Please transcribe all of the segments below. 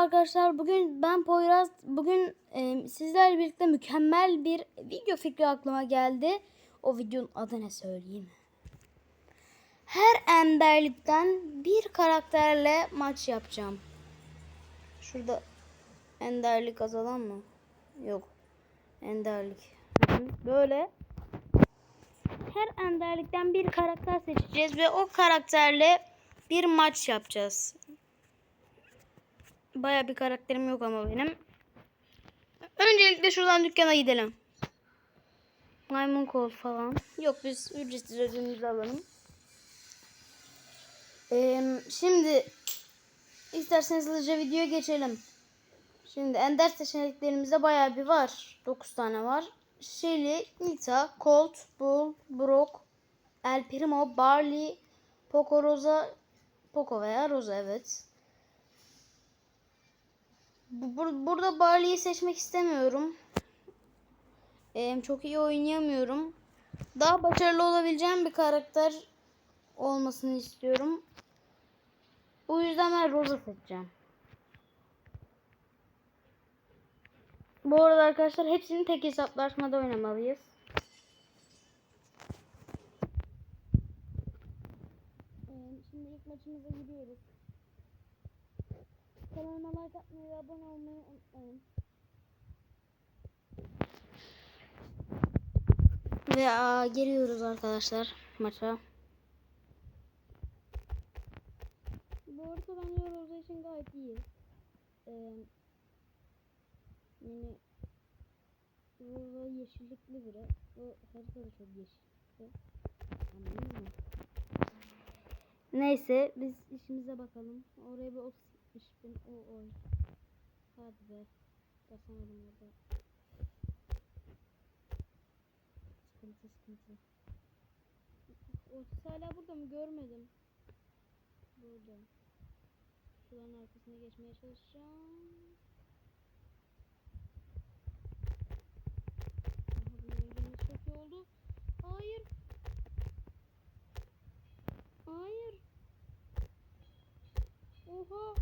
arkadaşlar. Bugün ben Poyraz. Bugün e, sizlerle birlikte mükemmel bir video fikri aklıma geldi. O videonun adı ne söyleyeyim? Her enderlikten bir karakterle maç yapacağım. Şurada enderlik azalan mı? Yok. Enderlik. Böyle her enderlikten bir karakter seçeceğiz ve o karakterle bir maç yapacağız. Baya bir karakterim yok ama benim. Öncelikle şuradan dükkana gidelim. Maymun kol falan. Yok biz ücretsiz ödülümüzü alalım. Ee, şimdi isterseniz hızlıca videoya geçelim. Şimdi ender seçeneklerimizde baya bir var. 9 tane var. Shelly, Nita, Colt, Bull, Brock, El Primo, Barley, Poco Rosa, Poco veya Rosa evet. Bu- bur- burada Barley'i seçmek istemiyorum. Ee, çok iyi oynayamıyorum. Daha başarılı olabileceğim bir karakter olmasını istiyorum. Bu yüzden ben Rosa seçeceğim. Bu arada arkadaşlar hepsini tek hesaplaşmada oynamalıyız. Şimdi ilk maçımıza gidiyoruz. Kanalıma like atmayı ve abone olmayı unutmayın. Ve aa, geliyoruz arkadaşlar maça. Bu arada ben yorulduğu için gayet iyi. Ee, yani burada yeşillikli biri. Bu haritada çok yeşillikli. Anladın mı? Neyse biz işimize bakalım. Oraya bir oksijen 70.000 o oy. Hadi be. Basamadım orada. Sıkıntı sıkıntı. Ortası hala burada mı? Görmedim. Burada. Şuların arkasına geçmeye çalışacağım. Aha bunun girmesi çok iyi oldu. Hayır. Hayır. Oha.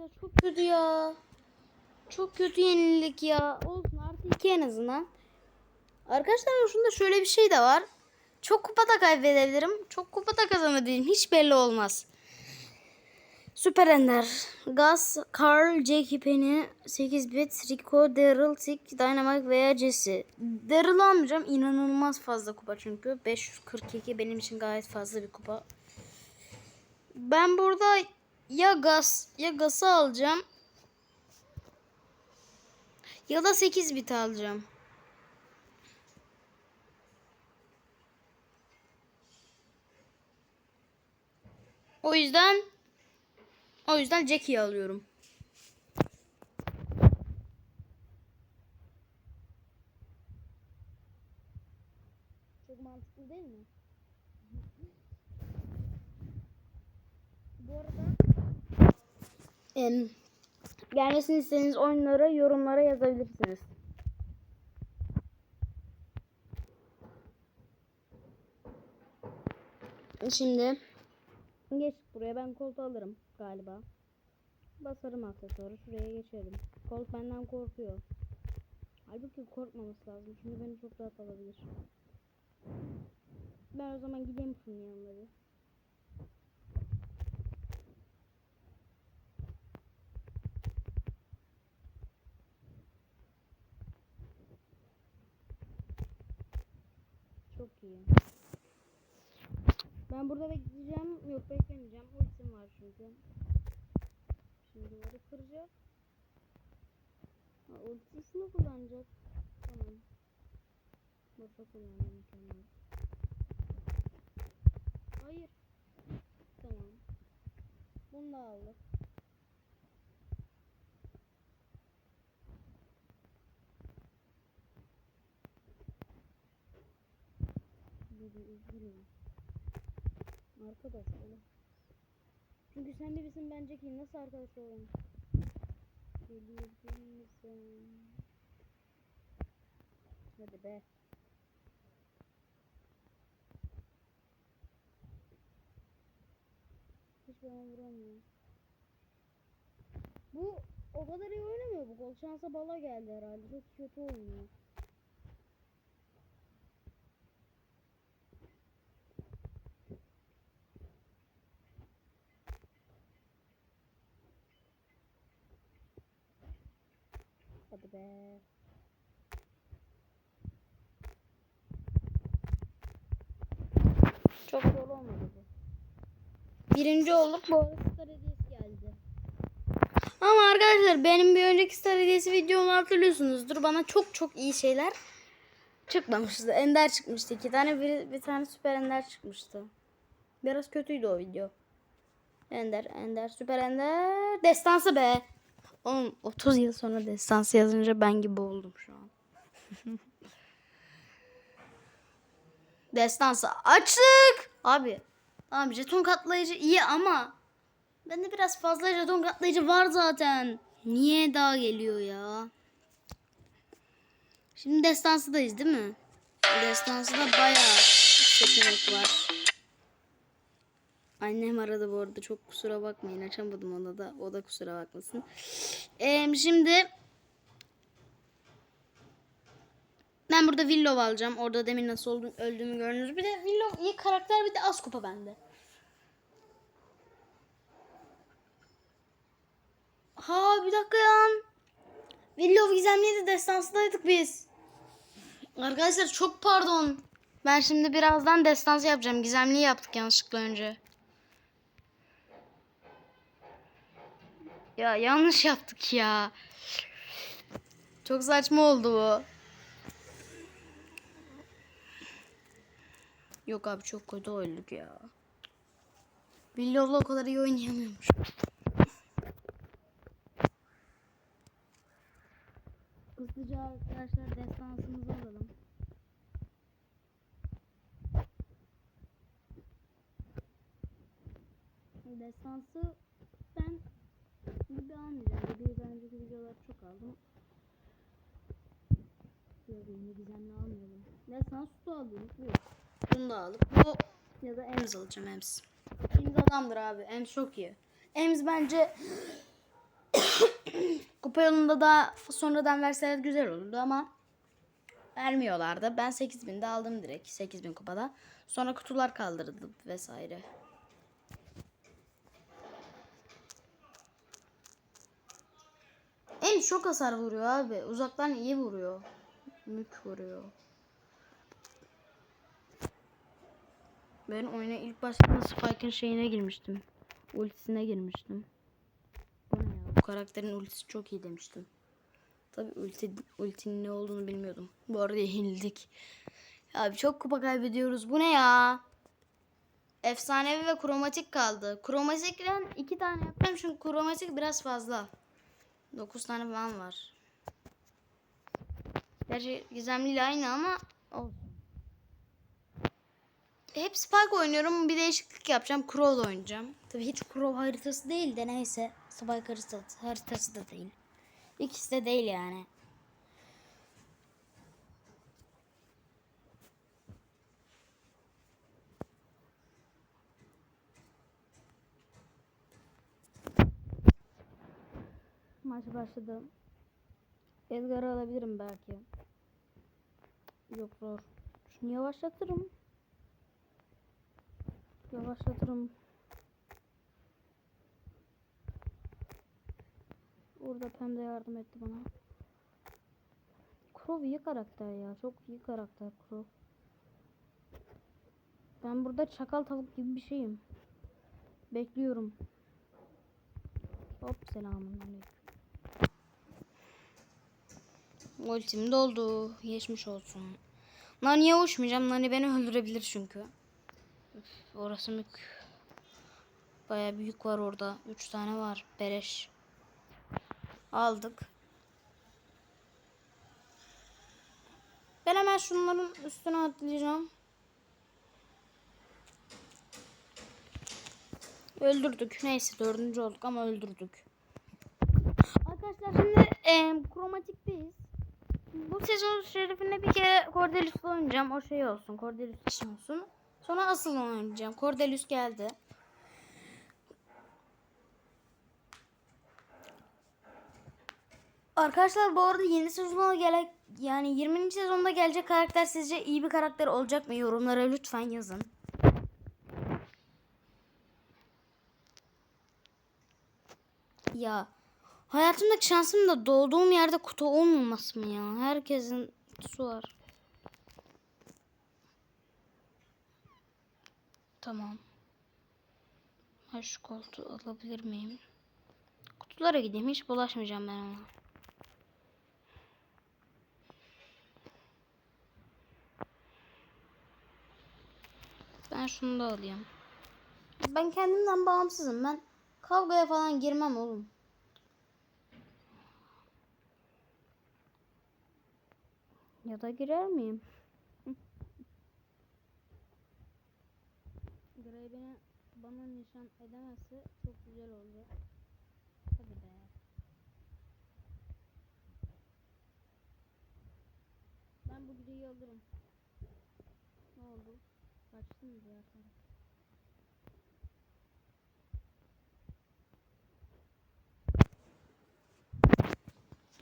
Arkadaşlar çok kötü ya. Çok kötü yenilik ya. Olsun artı iki en azından. Arkadaşlar şunda şöyle bir şey de var. Çok kupa da kaybedebilirim. Çok kupa da kazanabilirim. Hiç belli olmaz. Süper Ender. Gus, Carl, Jackie Penny, 8 bit, Rico, Daryl, Tick, Dynamite veya Jesse. Daryl almayacağım. İnanılmaz fazla kupa çünkü. 542 benim için gayet fazla bir kupa. Ben burada ya Gus ya Gus'ı alacağım. Ya da 8 bit alacağım. O yüzden o yüzden Jackie'yi alıyorum. Çok mantıklı değil mi? Bu arada em, gelmesini istediğiniz oyunları yorumlara yazabilirsiniz. Şimdi geç buraya ben koltuğu alırım galiba. Basarım aksesuarı şuraya geçelim. Kolt benden korkuyor. Halbuki korkmaması lazım çünkü beni çok rahat alabilir. Ben o zaman gideyim şunun yanına bir. Çok iyi. Ben burada bekleyeceğim. Yok beklemeyeceğim. Ultim var çünkü. Şimdi duvarı kıracak. Ha, ultisini kullanacak. Tamam. Boşa kullandı mükemmel. Hayır. Tamam. Bunu da aldık. Bibi üzgünüm. Arkadaş oğlum. Çünkü sen birisin bence ki nasıl arkadaş olalım? Delirdin mi sen? Hadi be. Hiç an vuramıyor. Bu o kadar iyi oynamıyor bu gol. Şansa bala geldi herhalde. Çok kötü oynuyor. Hadi be. Çok zor olmadı bu. Birinci olduk. Bu arada star geldi. Ama arkadaşlar benim bir önceki star hediyesi videomu hatırlıyorsunuzdur. Bana çok çok iyi şeyler çıkmamıştı. Ender çıkmıştı. iki tane bir, bir tane süper ender çıkmıştı. Biraz kötüydü o video. Ender, Ender, süper Ender. Destansı be. Oğlum 30 yıl sonra destansı yazınca ben gibi oldum şu an. Destansı açtık. Abi. Abi jeton katlayıcı iyi ama bende biraz fazla jeton katlayıcı var zaten. Niye daha geliyor ya? Şimdi destansıdayız değil mi? Destansıda bayağı seçenek var. Annem aradı bu arada çok kusura bakmayın açamadım ona da o da kusura bakmasın. Ee, şimdi ben burada Willow alacağım. Orada demin nasıl oldum, öldüğümü gördünüz. Bir de Willow iyi karakter bir de az kupa bende. Ha bir dakika ya. Willow gizemliydi destansıdaydık biz. Arkadaşlar çok pardon. Ben şimdi birazdan destansı yapacağım. Gizemliyi yaptık yanlışlıkla önce. Ya yanlış yaptık ya. Çok saçma oldu bu. Yok abi çok kötü olduk ya. Villow'la o kadar iyi oynayamıyormuş. Hızlıca arkadaşlar destansımızı alalım. Destansı ben gibi almayacağım. Ben önceki videolar çok aldım. Yeni gizemli almayalım. Destans su alayım. Yok. Bunu da alıp bu ya da Ems alacağım Ems. Ems adamdır abi. Ems çok iyi. Ems bence kupa yolunda da sonradan verseler güzel olurdu ama vermiyorlardı. Ben 8000'de aldım direkt. 8000 kupada. Sonra kutular kaldırıldı vesaire. Ems çok hasar vuruyor abi. Uzaktan iyi vuruyor. Mük vuruyor. Ben oyuna ilk başta Spike'ın şeyine girmiştim. Ultisine girmiştim. Bu karakterin ultisi çok iyi demiştim. Tabi ulti, ultinin ne olduğunu bilmiyordum. Bu arada yenildik. Abi çok kupa kaybediyoruz. Bu ne ya? Efsanevi ve kromatik kaldı. Kromatikten iki tane yapacağım çünkü kromatik biraz fazla. 9 tane falan var. Gerçi gizemliyle aynı ama olsun. Hep Spike oynuyorum. Bir değişiklik yapacağım. Crow oynayacağım. Tabii hiç Crow haritası değil de neyse. Spike haritası, haritası da değil. İkisi de değil yani. Maç başladı. Edgar'ı alabilirim belki. Yok zor. Şunu yavaşlatırım. Yavaşlatırım. Orada pembe yardım etti bana. Crow iyi karakter ya. Çok iyi karakter Crow. Ben burada çakal tavuk gibi bir şeyim. Bekliyorum. Hop selamun aleyküm. Ultim doldu. Geçmiş olsun. Nani'ye uçmayacağım. Nani beni öldürebilir çünkü. Orası mük. Baya büyük var orada. Üç tane var. Bereş. Aldık. Ben hemen şunların üstüne atlayacağım. Öldürdük. Neyse dördüncü olduk ama öldürdük. Arkadaşlar şimdi e, kromatikteyiz. Bu sezon şerefine bir kere Cordelius'la oynayacağım. O şey olsun. Cordelius için olsun. Sonra asıl oynayacağım. Cordelius geldi. Arkadaşlar bu arada yeni sezona gelen yani 20. sezonda gelecek karakter sizce iyi bir karakter olacak mı? Yorumlara lütfen yazın. Ya hayatımdaki şansım da doğduğum yerde kutu olmaması mı ya? Herkesin kutusu var. Tamam. Ha şu koltuğu alabilir miyim? Kutulara gideyim. Hiç bulaşmayacağım ben ona. Ben şunu da alayım. Ben kendimden bağımsızım. Ben kavgaya falan girmem oğlum. Ya da girer miyim? Gray beni bana nişan edemezse çok güzel olacak. Hadi be. Ben bu Gray'i alırım. Ne oldu? Kaçtı mı diğer taraf?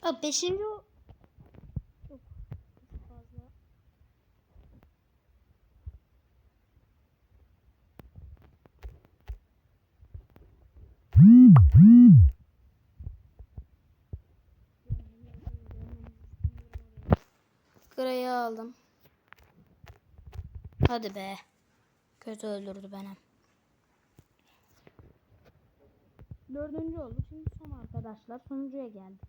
Aa, beşinci o. Çok fazla. Gray'ı aldım. Hadi be. Kötü öldürdü beni. Dördüncü olduk. Şimdi son arkadaşlar. Sonuncuya geldik.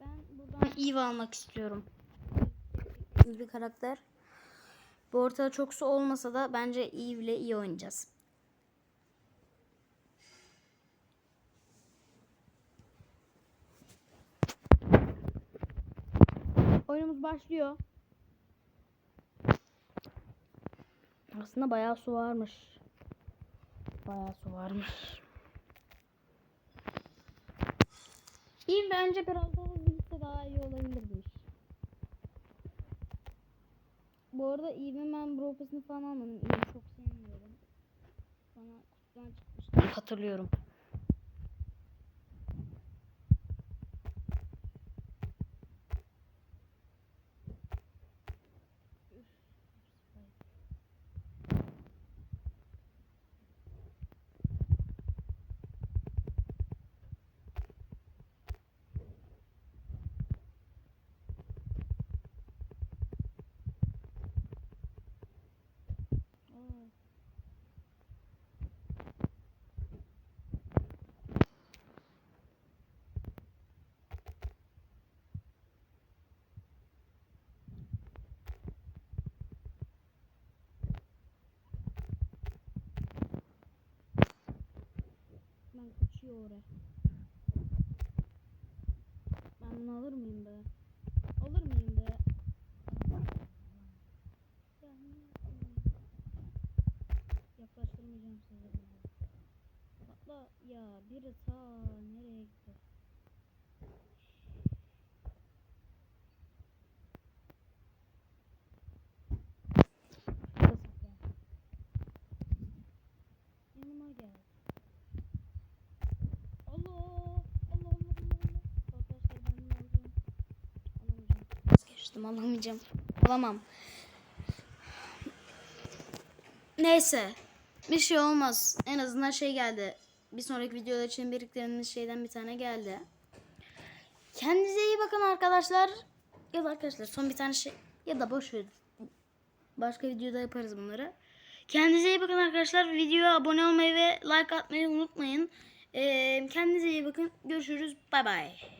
Ben buradan Eve almak istiyorum. Bir karakter. Bu ortada çok su olmasa da bence Eve ile iyi oynayacağız. Oyunumuz başlıyor. Aslında bayağı su varmış. Bayağı su varmış. İyi bence biraz daha hızlı daha iyi olabilirmiş. Bu arada Eve'in ben Bropas'ını falan almadım. Eve'i çok sevmiyorum. Bana kutudan çıkmıştı. Hatırlıyorum. Aa. Ben kaçıyor oraya. Ben bunu alır mıyım be? Alır mıyım be? Yaklaştırmayacağım sizi. Atla ya biri ta Vazgeçtim alamayacağım. Alamam. Neyse. Bir şey olmaz. En azından şey geldi. Bir sonraki videolar için biriktirdiğimiz şeyden bir tane geldi. Kendinize iyi bakın arkadaşlar. Ya da arkadaşlar son bir tane şey ya da boş ver. Başka videoda yaparız bunları. Kendinize iyi bakın arkadaşlar. Videoya abone olmayı ve like atmayı unutmayın. Ee, kendinize iyi bakın. Görüşürüz. Bay bay.